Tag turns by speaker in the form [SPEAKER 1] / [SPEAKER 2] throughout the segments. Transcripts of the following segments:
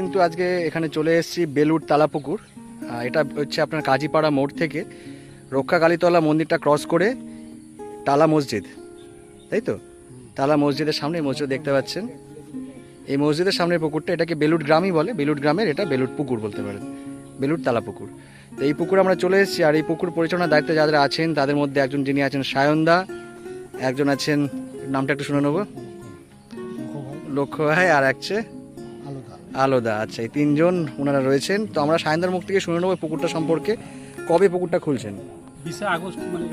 [SPEAKER 1] কিন্তু আজকে এখানে চলে এসেছি বেলুর তালাপুকুর। এটা হচ্ছে আপনার কাজীপাড়া মোড় থেকে রক্ষা কালীতলা মন্দিরটা ক্রস করে তালা মসজিদ। তাই তো? তালা মসজিদের সামনে মসজিদ দেখতে পাচ্ছেন। এই মসজিদের সামনে পুকুরটা, এটাকে বেলুট গ্রামই বলে। বেলুট গ্রামের এটা বেলুট পুকুর বলতে পারেন। বেলুট তালা পুকুর তো এই পুকুরে আমরা চলে এসেছি আর এই পুকুর পরিচালনার দায়িত্বে যারা আছেন, তাদের মধ্যে একজন যিনি আছেন সায়নদা একজন আছেন, নামটা একটু শুনে নেব। লক্ষ্য ভাই আর আছে আলোদা আচ্ছা এই তিনজন ওনারা রয়েছেন। তো আমরা সায়নদার মুখ থেকে শুনে নেব পুকুরটা সম্পর্কে। কবে পুকুরটা খুলছেন?
[SPEAKER 2] আগস্ট মানে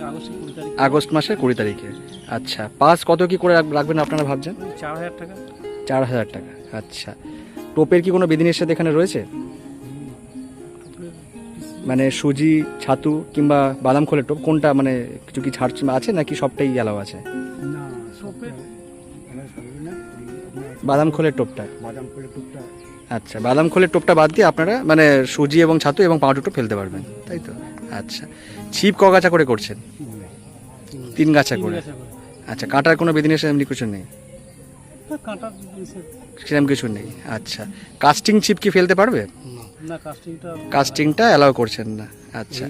[SPEAKER 2] কুড়ি
[SPEAKER 1] মাসের কুড়ি তারিখে। আচ্ছা পাস কত কি করে রাখবেন আপনারা ভাবছেন?
[SPEAKER 2] চার হাজার টাকা।
[SPEAKER 1] চার হাজার টাকা আচ্ছা। টোপের কি কোনো বিধিনিষেধ এখানে রয়েছে? মানে সুজি ছাতু কিংবা বাদাম খোলের টোপ কোনটা মানে কিছু কি ছাড় আছে নাকি সবটাই অ্যালাও আছে? বাদাম খোলের টোপটা।
[SPEAKER 2] বাদাম করে টুকটা
[SPEAKER 1] আচ্ছা বাদাম খোলের টোপটা বাদ দিয়ে আপনারা মানে সুজি এবং ছাতু এবং পাউডার টোপ ফেলতে পারবেন তাই তো? আচ্ছা ছিপ ক গাছা করে করছেন? তিন গাছা করে। আচ্ছা কাটার কোনো বিধিনিষেধ এমনি কিছু নেই? সেরকম কিছু নেই আচ্ছা। কাস্টিং ছিপ কি ফেলতে পারবে?
[SPEAKER 2] কাস্টিংটা
[SPEAKER 1] অ্যালাউ করছেন না আচ্ছা।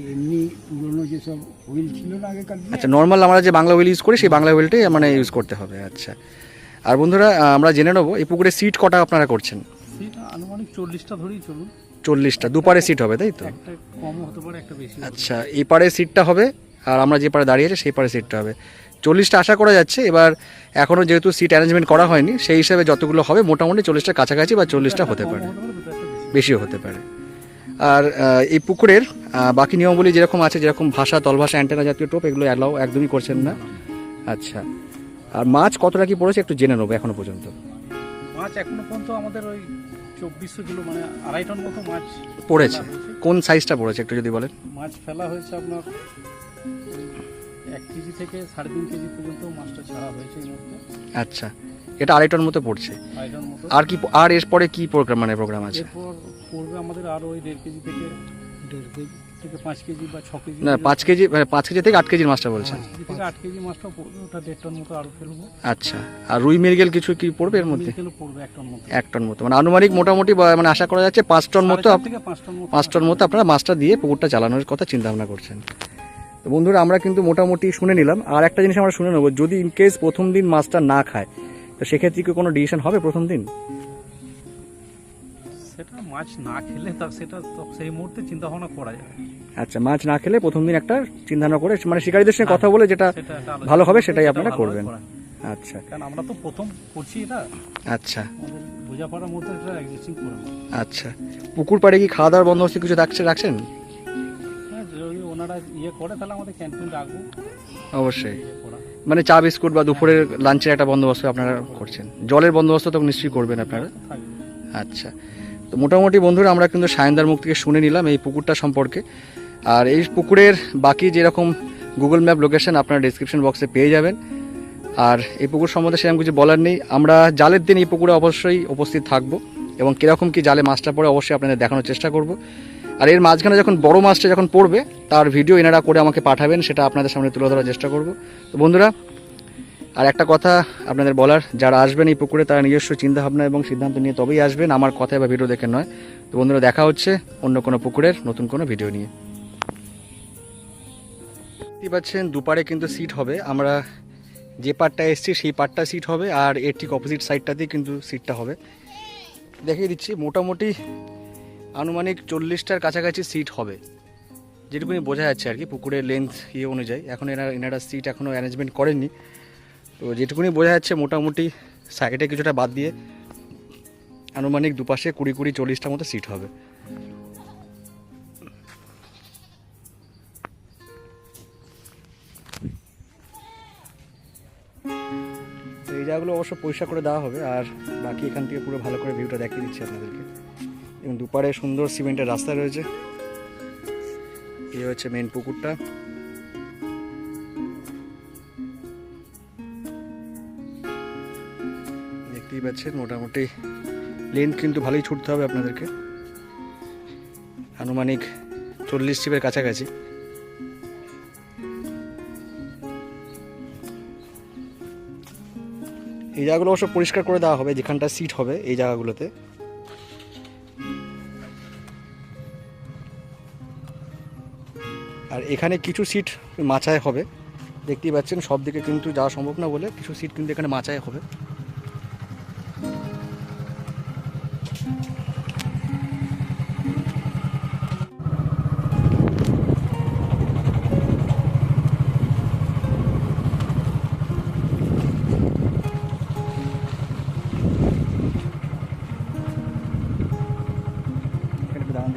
[SPEAKER 1] আচ্ছা নর্মাল আমরা যে বাংলা হুইল ইউজ করি সেই বাংলা হুইলটাই মানে ইউজ করতে হবে আচ্ছা। আর বন্ধুরা আমরা জেনে নেব এই পুকুরে সিট কটা আপনারা করছেন?
[SPEAKER 2] সেটা আনুমানিক চল্লিশটা ধরেই চলুন।
[SPEAKER 1] চল্লিশটা দুপারে সিট হবে তাই তো?
[SPEAKER 2] একটা কম হতে পারে একটা বেশি
[SPEAKER 1] আচ্ছা এই পারে সিটটা হবে আর আমরা যে পারে দাঁড়িয়ে আছি সেই পারে সিটটা হবে। চল্লিশটা আশা করা যাচ্ছে এবার এখনও যেহেতু সিট অ্যারেঞ্জমেন্ট করা হয়নি সেই হিসাবে যতগুলো হবে মোটামুটি চল্লিশটা কাছাকাছি বা চল্লিশটা হতে পারে। বেশিও হতে পারে। আর এই পুকুরের বাকি নিয়মগুলি যেরকম আছে যেরকম ভাষা তলভাষা অ্যান্টেনা জাতীয় টোপ এগুলো অ্যালাউ একদমই করছেন না। আচ্ছা আর মাছ কতটা কি পড়েছে একটু জেনে নেব এখনও পর্যন্ত।
[SPEAKER 2] মাছ এখনও পর্যন্ত আমাদের ওই চব্বিশশো কিলো মানে আড়াই টন মতো মাছ
[SPEAKER 1] পড়েছে। কোন সাইজটা পড়েছে একটু যদি বলেন?
[SPEAKER 2] মাছ ফেলা হয়েছে আপনার এক কেজি থেকে সাড়ে তিন কেজি পর্যন্ত মাছটা ছাড়া হয়েছে এই মুহূর্তে।
[SPEAKER 1] আচ্ছা এটা আড়াইটার মতো পড়ছে।
[SPEAKER 2] আড়াই টন মতো।
[SPEAKER 1] আর কি আর এরপরে কি প্রোগ্রাম মানে প্রোগ্রাম আছে?
[SPEAKER 2] এরপর পড়বে আমাদের আরও ওই দেড় কেজি থেকে দেড় কেজি। থেকে পাঁচ কেজি বা ছ কেজি
[SPEAKER 1] না পাঁচ কেজি মানে পাঁচ কেজি থেকে আট কেজির মাছটা বলছেন।
[SPEAKER 2] পাঁচ কেজি থেকে আট কেজি মাছটা পড়বে ওটা দেড় টন মতো আরও ফেলব।
[SPEAKER 1] আচ্ছা আর রুই মৃগেল কিছু কি পড়বে এর মধ্যে?
[SPEAKER 2] পড়বে এক টন মতো।
[SPEAKER 1] এক টন মতো মানে আনুমানিক মোটামুটি বা- মানে আশা করা যাচ্ছে পাঁচ টন মতো আপ-
[SPEAKER 2] থেকে পাঁচ টন মতো।
[SPEAKER 1] পাঁচ টন মতো আপনারা মাছটা দিয়ে পুকুরটা চালানোর কথা চিন্তা ভাবনা করছেন। তো বন্ধুরা আমরা কিন্তু মোটামুটি শুনে নিলাম। আর একটা জিনিস আমরা শুনে নেব যদি ইন কেস প্রথম দিন মাছটা না খায় তো সেক্ষেত্রে কি কোনো ডিসিশন হবে প্রথম দিন?
[SPEAKER 2] সেটা মাছ না খেলে তা সেটা সেই মুহূর্তে চিন্তা ভাবনা করা যাবে
[SPEAKER 1] আচ্ছা মাছ না খেলে প্রথম দিন একটা চিন্তা ভাবনা করে মানে শিকারীদের সঙ্গে কথা বলে যেটা ভালো হবে সেটাই আপনারা করবেন। আচ্ছা।
[SPEAKER 2] কারণ আমরা তো প্রথম করছি এটা।
[SPEAKER 1] আচ্ছা।
[SPEAKER 2] বোঝাপড়ার মধ্যে এটা এক্সিস্টিং করে
[SPEAKER 1] আচ্ছা। পুকুর পাড়ে কি খাওয়া দাওয়ার বন্দোবস্ত কিছু রাখছে রাখছেন?
[SPEAKER 2] হ্যাঁ যদি ওনারা ইয়ে করে তাহলে আমাদের ক্যান্টিন রাখব।
[SPEAKER 1] অবশ্যই।
[SPEAKER 2] ইয়ে
[SPEAKER 1] মানে চা বিস্কুট বা দুপুরের লাঞ্চের একটা বন্দোবস্ত আপনারা করছেন। জলের বন্দোবস্ত তো নিশ্চয়ই করবেন আপনারা। আচ্ছা। তো মোটামুটি বন্ধুরা, আমরা কিন্তু সায়নদার মুখ থেকে শুনে নিলাম এই পুকুরটা সম্পর্কে। আর এই পুকুরের বাকি যেরকম গুগল ম্যাপ লোকেশন আপনারা ডিসক্রিপশন বক্সে পেয়ে যাবেন। আর এই পুকুর সম্বন্ধে সেরকম কিছু বলার নেই। আমরা জালের দিন এই পুকুরে অবশ্যই উপস্থিত থাকব এবং কীরকম কি জালে মাছটা পড়ে অবশ্যই আপনাদের দেখানোর চেষ্টা করব। আর এর মাঝখানে যখন বড় মাছটা যখন পড়বে, তার ভিডিও এনারা করে আমাকে পাঠাবেন, সেটা আপনাদের সামনে তুলে ধরার চেষ্টা করব। তো বন্ধুরা আর একটা কথা আপনাদের বলার, যারা আসবেন এই পুকুরে তারা নিজস্ব চিন্তাভাবনা এবং সিদ্ধান্ত নিয়ে তবেই আসবেন। আমার কথায় বা ভিডিও দেখে নয়। তো বন্ধুরা, দেখা হচ্ছে অন্য কোনো পুকুরের নতুন কোনো ভিডিও নিয়ে। দেখতে পাচ্ছেন দুপারে কিন্তু সিট হবে। আমরা যে পার্টটা এসছি সেই পার্টটা সিট হবে আর এর ঠিক অপোজিট সাইডটাতেই কিন্তু সিটটা হবে। দেখিয়ে দিচ্ছি, মোটামুটি আনুমানিক চল্লিশটার কাছাকাছি সিট হবে। যেটুকুনি বোঝা যাচ্ছে আর কি, পুকুরের লেন্থ ইয়ে অনুযায়ী। এখন এনারা এনারা সিট এখনও অ্যারেঞ্জমেন্ট করেননি। তো যেটুকুনি বোঝা যাচ্ছে, মোটামুটি সাইডে কিছুটা বাদ দিয়ে আনুমানিক দুপাশে কুড়ি কুড়ি চল্লিশটা মতো সিট হবে। এই জায়গাগুলো অবশ্য পরিষ্কার করে দেওয়া হবে, আর বাকি এখান থেকে পুরো ভালো করে ভিউটা দেখিয়ে দিচ্ছি আপনাদেরকে। এবং দুপারে সুন্দর সিমেন্টের রাস্তা রয়েছে। এই হচ্ছে মেন পুকুরটা। দেখতেই পাচ্ছেন মোটামুটি লেন কিন্তু ভালোই ছুটতে হবে আপনাদেরকে। আনুমানিক চল্লিশ টিপের কাছাকাছি। এই জায়গাগুলো অবশ্য পরিষ্কার করে দেওয়া হবে, যেখানটা সিট হবে, এই জায়গাগুলোতে। আর এখানে কিছু সিট মাচায় হবে। দেখতেই পাচ্ছেন সব দিকে কিন্তু যাওয়া সম্ভব না বলে কিছু সিট কিন্তু এখানে মাচায় হবে।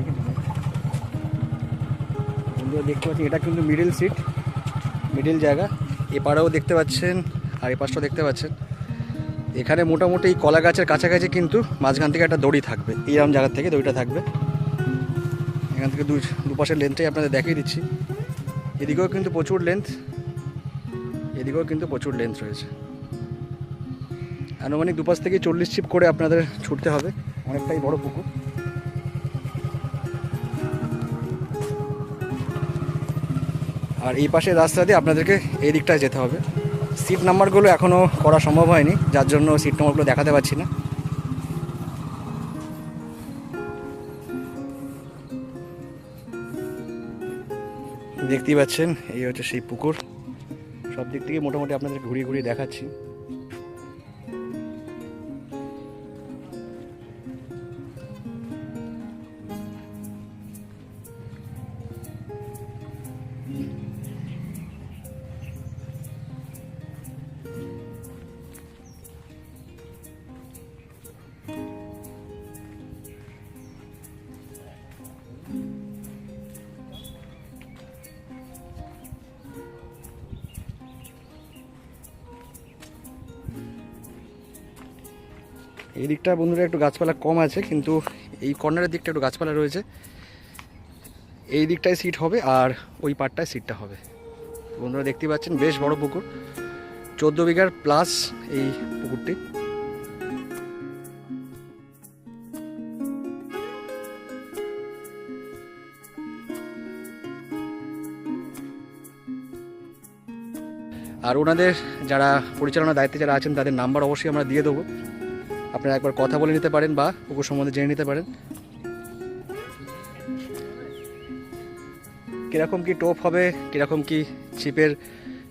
[SPEAKER 1] একটু দাঁড়ান বন্ধুরা দেখতে পাচ্ছেন, এটা কিন্তু মিডিল সিট মিডিল জায়গা। এপারেও দেখতে পাচ্ছেন আর এপাশটাও দেখতে পাচ্ছেন। এখানে মোটামুটি এই কলা গাছের কাছাকাছি কিন্তু মাঝখান থেকে একটা দড়ি থাকবে। এইরকম জায়গা থেকে দড়িটা থাকবে। এখান থেকে দু দুপাশের লেন্থটাই আপনাদের দেখিয়ে দিচ্ছি। এদিকেও কিন্তু প্রচুর লেন্থ এদিকেও কিন্তু প্রচুর লেন্থ রয়েছে। আনুমানিক দুপাশ থেকে চল্লিশ চিপ করে আপনাদের ছুটতে হবে। অনেকটাই বড় পুকুর। আর এই পাশের রাস্তা দিয়ে আপনাদেরকে এই দিকটায় যেতে হবে। সিট নাম্বারগুলো এখনও করা সম্ভব হয়নি, যার জন্য সিট নাম্বারগুলো দেখাতে পারছি না। দেখতেই পাচ্ছেন, এই হচ্ছে সেই পুকুর। সব দিক থেকে মোটামুটি আপনাদের ঘুরিয়ে ঘুরিয়ে দেখাচ্ছি। এই দিকটা বন্ধুরা একটু গাছপালা কম আছে, কিন্তু এই কর্নারের দিকটা একটু গাছপালা রয়েছে। এই দিকটায় সিট হবে আর ওই পারটায় সিটটা হবে। বন্ধুরা দেখতে পাচ্ছেন, বেশ বড় পুকুর। চোদ্দ বিঘার প্লাস এই পুকুরটি। আর ওনাদের যারা পরিচালনার দায়িত্বে যারা আছেন, তাদের নাম্বার অবশ্যই আমরা দিয়ে দেবো। আপনারা একবার কথা বলে নিতে পারেন বা পুকুর সম্বন্ধে জেনে নিতে পারেন। কীরকম কি টোপ হবে, কীরকম কি ছিপের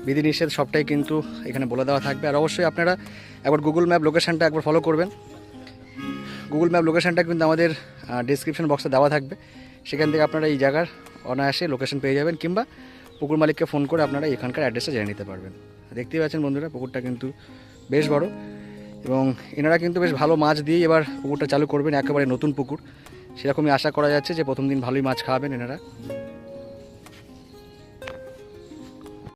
[SPEAKER 1] বিধিনিষেধ, সবটাই কিন্তু এখানে বলে দেওয়া থাকবে। আর অবশ্যই আপনারা একবার গুগল ম্যাপ লোকেশানটা একবার ফলো করবেন। গুগল ম্যাপ লোকেশানটা কিন্তু আমাদের ডিসক্রিপশন বক্সে দেওয়া থাকবে। সেখান থেকে আপনারা এই জায়গার অনায়াসে লোকেশন পেয়ে যাবেন, কিংবা পুকুর মালিককে ফোন করে আপনারা এখানকার অ্যাড্রেসটা জেনে নিতে পারবেন। দেখতেই পাচ্ছেন বন্ধুরা, পুকুরটা কিন্তু বেশ বড়। এবং এনারা কিন্তু বেশ ভালো মাছ দিয়ে এবার পুকুরটা চালু করবেন, একেবারে নতুন পুকুর। সেরকমই আশা করা যাচ্ছে যে প্রথম দিন ভালোই মাছ খাওয়াবেন এনারা।